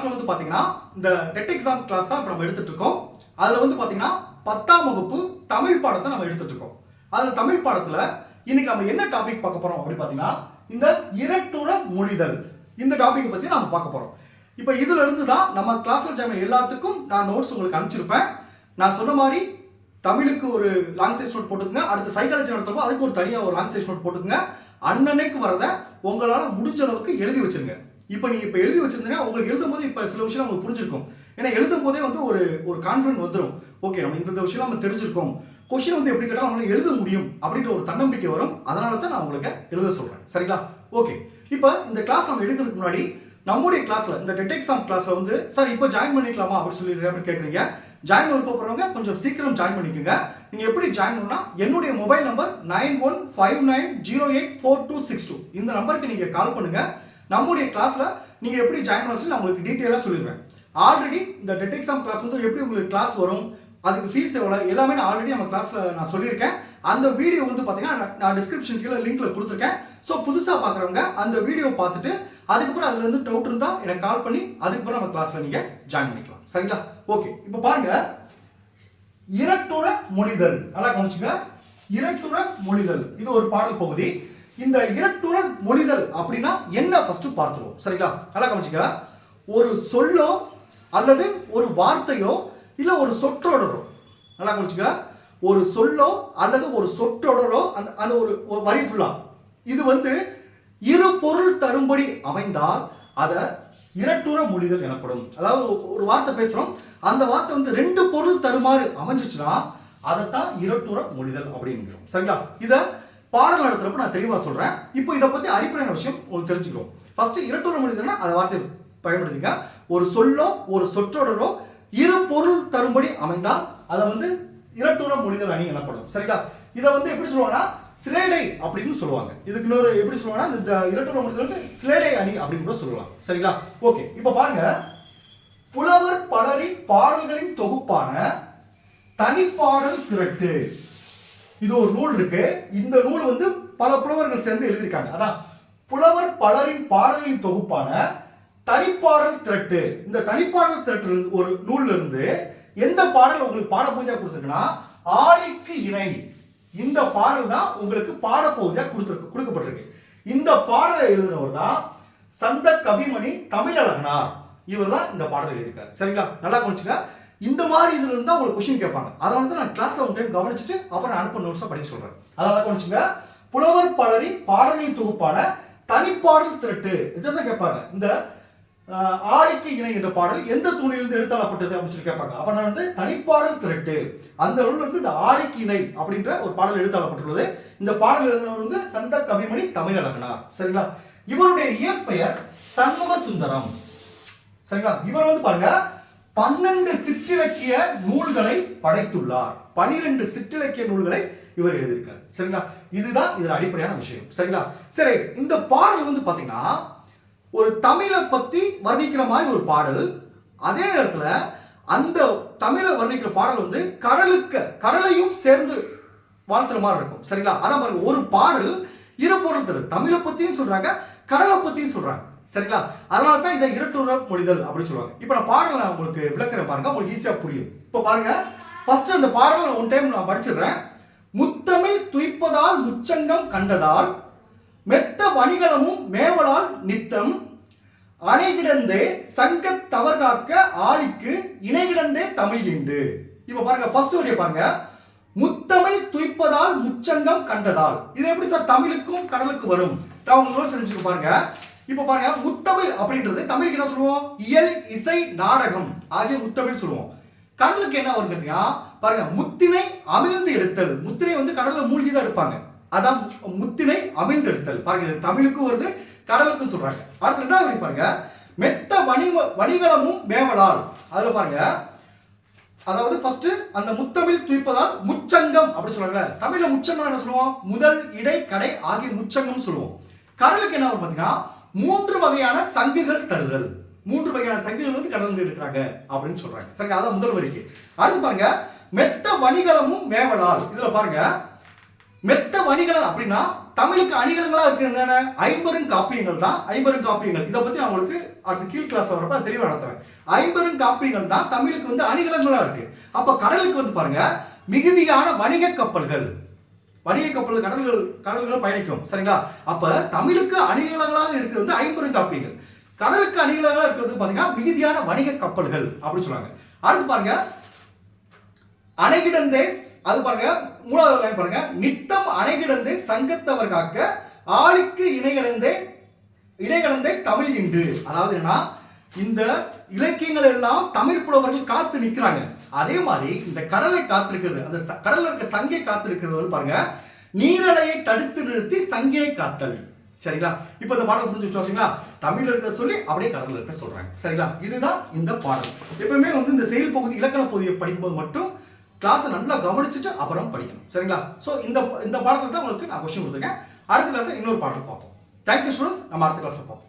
கிளாஸ்ல வந்து பாத்தீங்கன்னா இந்த டெட் எக்ஸாம் கிளாஸ் தான் இப்போ நம்ம எடுத்துட்டு இருக்கோம். அதுல வந்து பாத்தீங்கன்னா பத்தாம் வகுப்பு தமிழ் பாடத்தை நம்ம எடுத்துட்டு இருக்கோம். அதுல தமிழ் பாடத்துல இன்னைக்கு நம்ம என்ன டாபிக் பார்க்க போறோம் அப்படின்னு பாத்தீங்கன்னா இந்த இரட்டுற மொழிதல். இந்த டாபிக் பத்தி நம்ம பார்க்க போறோம். இப்போ இதுல இருந்து தான் நம்ம கிளாஸ்ல ஜாயின் எல்லாத்துக்கும் நான் நோட்ஸ் உங்களுக்கு அனுப்பிச்சிருப்பேன். நான் சொன்ன மாதிரி தமிழுக்கு ஒரு லாங் சைஸ் நோட் போட்டுக்கோங்க. அடுத்து சைக்காலஜி நடத்துறப்போ அதுக்கு ஒரு தனியாக ஒரு லாங் சைஸ் நோட் போட்டுக்கோங்க. அன்னன்னைக்கு வரதை உங்களால் முடிஞ்ச அளவுக்கு எழுதி வச்சிருங்க. இப்போ நீங்கள் இப்போ எழுதி வச்சிருந்தீங்கன்னா உங்களுக்கு எழுதும் போது இப்போ சில விஷயம் உங்களுக்கு புரிஞ்சிருக்கும். ஏன்னா எழுதும் போதே வந்து ஒரு ஒரு கான்ஃபிடன்ட் வந்துடும் ஓகே நம்ம இந்த விஷயம் நம்ம தெரிஞ்சிருக்கோம். கொஷின் வந்து எப்படி கேட்டாலும் நம்மளால எழுத முடியும் அப்படின்ற ஒரு தன்னம்பிக்கை வரும். அதனால தான் நான் உங்களுக்கு எழுத சொல்கிறேன் சரிங்களா? ஓகே இப்போ இந்த கிளாஸ் நம்ம எடுக்கிறதுக்கு முன்னாடி நம்முடைய கிளாஸில் இந்த டெட் எக்ஸாம் கிளாஸில் வந்து சார் இப்போ ஜாயின் பண்ணிக்கலாமா? அப்படின்னு சொல்லி நிறைய பேர் கேட்குறீங்க ஜாயின் பண்ண போகிறவங்க கொஞ்சம் சீக்கிரம் ஜாயின் பண்ணிக்கோங்க. நீங்கள் எப்படி ஜாயின் பண்ணா என்னுடைய mobile number nine one five nine zero eight four two six two இந்த நம்பருக்கு நீங்கள் கால் பண்ணுங்கள் நம்முடைய கிளாஸில் நீங்கள் எப்படி ஜாயின் பண்ண சொல்லி நான் உங்களுக்கு டீட்டெயிலாக சொல்லிடுவேன் ஆல்ரெடி இந்த டெட் எக்ஸாம் கிளாஸ் வந்து எப்படி உங்களுக்கு கிளாஸ் வரும் அதுக்கு ஃபீஸ் எவ்வளோ எல்லாமே நான் ஆல்ரெடி நம்ம கிளாஸில் நான் சொல்லியிருக்கேன். அந்த வீடியோ வந்து பார்த்தீங்கன்னா நான்- நான் டிஸ்கிரிப்ஷன் கீழே லிங்க்ல கொடுத்துருக்கேன். ஸோ புதுசாக பார்க்குறவங்க அந்த வீடியோ பார்த்துட்டு அதுக்கப்புறம் அதில் இருந்து டவுட் இருந்தால் எனக்கு கால் பண்ணி அதுக்கப்புறம் நம்ம கிளாஸில் நீங்கள் ஜாயின் பண்ணிக்கலாம். சரிங்களா? ஓகே இப்போ பாருங்க. இரட்டுற மொழிதல். நல்லா கவனிச்சுங்க. இரட்டுற மொழிதல். இது ஒரு பாடல் பகுதி. இந்த இரட்டுற மொழிதல் அப்படின்னா என்ன ஃபர்ஸ்ட் பார்த்துருவோம். சரிங்களா? நல்லா கவனிச்சுக்க ஒரு சொல்லோ அல்லது ஒரு வார்த்தையோ இல்ல ஒரு சொற்றொடரோ. நல்லா கவனிச்சுக்க ஒரு சொல்லோ அல்லது ஒரு சொற்றொடரோ அந்த அந்த ஒரு ஒரு வரி ஃபுல்லா இது வந்து இரு பொருள் தரும்படி அமைந்தால் அதை இரட்டுற மொழிதல் எனப்படும். அதாவது ஒரு- ஒரு வார்த்தை பேசுறோம். அந்த வார்த்தை வந்து ரெண்டு பொருள் தருமாறு அமைஞ்சிச்சுன்னா அதைத்தான் இரட்டுற மொழிதல் அப்படிங்கிறோம் சரிங்களா? இதை பாடல் நடத்துறப்ப நான் தெளிவாக சொல்கிறேன் இப்போ இதை பற்றி அடிப்படையான விஷயம் உங்களுக்கு தெரிஞ்சுக்கிறோம். ஃபஸ்ட்டு இரட்டுற மனிதனா அந்த வார்த்தையை பயன்படுத்திங்க. ஒரு சொல்லோ ஒரு சொற்றொடரோ இரு பொருள் தரும்படி அமைந்தால் அதை வந்து இரட்டுற மொழிதல் அணி எனப்படும். சரிங்களா? இதை வந்து எப்படி சொல்லுவாங்கன்னா சிலேடை அப்படின்னு சொல்லுவாங்க. இதுக்கு இன்னொரு எப்படி சொல்லுவாங்கன்னா இந்த இரட்டுற மொழிதலுக்கு வந்து சிலேடை அணி அப்படின்னு கூட சொல்லலாம். சரிங்களா? ஓகே இப்போ பாருங்க. புலவர் பலரின் பாடல்களின் தொகுப்பான தனிப்பாடல் திரட்டு. இது ஒரு நூல் இருக்கு. இந்த நூல் வந்து பல புலவர்கள் சேர்ந்து எழுதியிருக்காங்க. அதான் புலவர் பலரின் பாடல்களின் தொகுப்பான தனிப்பாடல் திரட்டு. இந்த தனிப்பாடல் திரட்டு ஒரு நூல்ல இருந்து எந்த பாடல் உங்களுக்கு பாட பூஜா கொடுத்துருக்குன்னா ஆழிக்கு இணை. இந்த பாடல் தான் உங்களுக்கு பாட பூஜா கொடுத்துருக்கு கொடுக்கப்பட்டிருக்கு. இந்த பாடலை எழுதினவர் தான் சந்த கவிமணி தமிழழகனார். இவர் தான் இந்த பாடல் எழுதியிருக்காரு. சரிங்களா? நல்லா குறிச்சுங்க இந்த மாதிரி இதில் இருந்தால் உங்களுக்கு கொஷின் கேட்பாங்க. அதனால தான் நான் கிளாஸ் ஒன் டைம் கவனிச்சுட்டு அப்புறம் அனுப்ப நோட்ஸாக படிக்க சொல்கிறேன் அதனால் கவனிச்சுங்க. புலவர் பலரின் பாடலின் தொகுப்பான தனிப்பாடல் திரட்டு. இதை கேட்பாங்க? இந்த ஆடிக்கு இணை என்ற பாடல் எந்த தூணிலிருந்து எடுத்தாளப்பட்டது அப்படின்னு சொல்லி கேட்பாங்க. அப்போ நான் வந்து தனிப்பாடல் திரட்டு. அந்த நூல்ல இருந்து இந்த ஆடிக்கு இணை அப்படின்ற ஒரு பாடல் எடுத்தாளப்பட்டுள்ளது இந்த பாடல் எழுதினவர் வந்து சந்த கவிமணி தமிழழகனார் சரிங்களா? இவருடைய இயற்பெயர் சண்முக சுந்தரம் சரிங்களா? இவர் வந்து பாருங்க பன்னெண்டு சிற்றிலக்கிய நூல்களை படைத்துள்ளார். பனிரெண்டு சிற்றிலக்கிய நூல்களை இவர் எழுதியிருக்கார். சரிங்களா? இதுதான் இதில் அடிப்படையான விஷயம். சரிங்களா? சரி இந்த பாடல் வந்து பார்த்தீங்கன்னா ஒரு தமிழை பற்றி வர்ணிக்கிற மாதிரி ஒரு பாடல். அதே நேரத்தில் அந்த தமிழை வர்ணிக்கிற பாடல் வந்து கடலுக்கு கடலையும் சேர்ந்து வாழ்த்துற மாதிரி இருக்கும். சரிங்களா? அதான் பாருங்க ஒரு பாடல் இரு பொருள் தரும் தமிழை பற்றியும் சொல்கிறாங்க கடலை பற்றியும் சொல்கிறாங்க சரிங்களா? அதனால தான் இதை இரட்டுற மொழிதல் அப்படின்னு சொல்லுவாங்க. இப்போ நான் பாடல் நான் உங்களுக்கு விளக்கிறேன் பாருங்க. உங்களுக்கு ஈஸியாக புரியும். இப்போ பாருங்க. ஃபர்ஸ்ட் அந்த பாடலை ஒன் டைம் நான் படிச்சிடுறேன். முத்தமிழ் துய்ப்பதால் முச்சங்கம் கண்டதால் மெத்த வணிகளமும் மேவலால் நித்தம் அணைகிடந்தே சங்கத் தவறாக்க ஆளிக்கு இணைகிடந்தே தமிழ் இண்டு. இப்ப பாருங்க ஃபர்ஸ்ட் வரிய பாருங்க. முத்தமிழ் துய்ப்பதால் முச்சங்கம் கண்டதால். இது எப்படி சார் தமிழுக்கும் கடலுக்கு வரும்? நான் உங்களுக்கு நோட்ஸ் பாருங்க. இப்போ பாருங்க முத்தமிழ் அப்படின்றது தமிழுக்கு என்ன சொல்லுவோம்? இயல் இசை நாடகம் ஆகிய முத்தமிழ் சொல்லுவோம். கடலுக்கு என்ன வரும் கேட்டீங்கன்னா பாருங்க முத்தினை அமிழ்ந்து எடுத்தல். முத்தினை வந்து கடல்ல மூழ்கி தான் எடுப்பாங்க. அதான் முத்தினை அமிழ்ந்து எடுத்தல். பாருங்க இது தமிழுக்கும் வருது கடலுக்கும் சொல்றாங்க. அடுத்து என்ன வரி பாருங்க. மெத்த வணிக வணிகலமும் மேவலால். அதுல பாருங்க அதாவது ஃபர்ஸ்ட் அந்த முத்தமிழ் துய்ப்பதால் முச்சங்கம் அப்படி சொல்றாங்கல்ல. தமிழ்ல முச்சங்கம் என்ன சொல்லுவோம்? முதல் இடை கடை ஆகிய முச்சங்கம் சொல்லுவோம். கடலுக்கு என்ன வரும் பாத்தீங்கன்னா? மூன்று வகையான சங்குகள் தருதல் மூன்று வகையான சங்குகள் வந்து கடல்ல எடுக்கிறாங்க அப்படின்னு சொல்றாங்க. சரிங்க அதான் முதல் வரிக்கு. அடுத்து பாருங்க மெத்த வணிகலமும் மேவலால். இதுல பாருங்க மெத்த வணிகலன் அப்படின்னா தமிழுக்கு அணிகலங்களா இருக்கு என்னென்ன? ஐம்பெரும் காப்பியங்கள் தான் ஐம்பெரும் காப்பியங்கள். இதை பத்தி நான் உங்களுக்கு அடுத்த கீழ் கிளாஸ் வரப்ப நான் தெளிவா நடத்துவேன். ஐம்பெரும் காப்பியங்கள் தான் தமிழுக்கு வந்து அணிகலங்களா இருக்கு. அப்ப கடலுக்கு வந்து பாருங்க மிகுதியான வணிக கப்பல்கள். வணிக கப்பல் கடல்கள் கடல்கள் பயணிக்கும். சரிங்களா? அப்ப தமிழுக்கு அணிகலங்களாக இருக்கிறது வந்து ஐம்பெரும் கடலுக்கு அணிகலங்களாக இருக்கிறது பாத்தீங்கன்னா மிகுதியான வணிக கப்பல்கள் அப்படின்னு சொல்றாங்க. அடுத்து பாருங்க அணைகிடந்தே அது பாருங்க மூணாவது லைன் பாருங்க. நித்தம் அணைகிடந்தே சங்கத்தவர் காக்க ஆளுக்கு இணைகிடந்தே இணைகிடந்தே தமிழ் இண்டு. அதாவது என்னன்னா இந்த இலக்கியங்கள் எல்லாம் தமிழ் புலவர்கள் காத்து நிற்கிறாங்க. அதே மாதிரி இந்த கடலை காத்திருக்கிறது அந்த ச- கடல்ல இருக்க சங்கை காத்திருக்கிறது வந்து பாருங்க நீரலையை தடுத்து நிறுத்தி சங்கையை காத்தல். சரிங்களா? இப்போ இந்த பாடல் புரிஞ்சு வச்சுங்களா தமிழ் இருக்க சொல்லி அப்படியே கடல்ல இருக்க சொல்றாங்க. சரிங்களா? இதுதான் இந்த பாடல். எப்பவுமே வந்து இந்த செயல் பகுதி இலக்கண பகுதியை படிக்கும்போது மட்டும் கிளாஸை நல்லா கவனிச்சுட்டு அப்புறம் படிக்கணும். சரிங்களா? ஸோ இந்த இந்த பாடத்தில் தான் உங்களுக்கு நான் கொஸ்டின் கொடுத்துருக்கேன். அடுத்த கிளாஸ் இன்னொரு பாடல் பார்ப்போம். தேங்க்யூ ஸ்டூடெண்ட்ஸ் நம்ம அடுத்த கிளாஸில் பார்ப்போம்.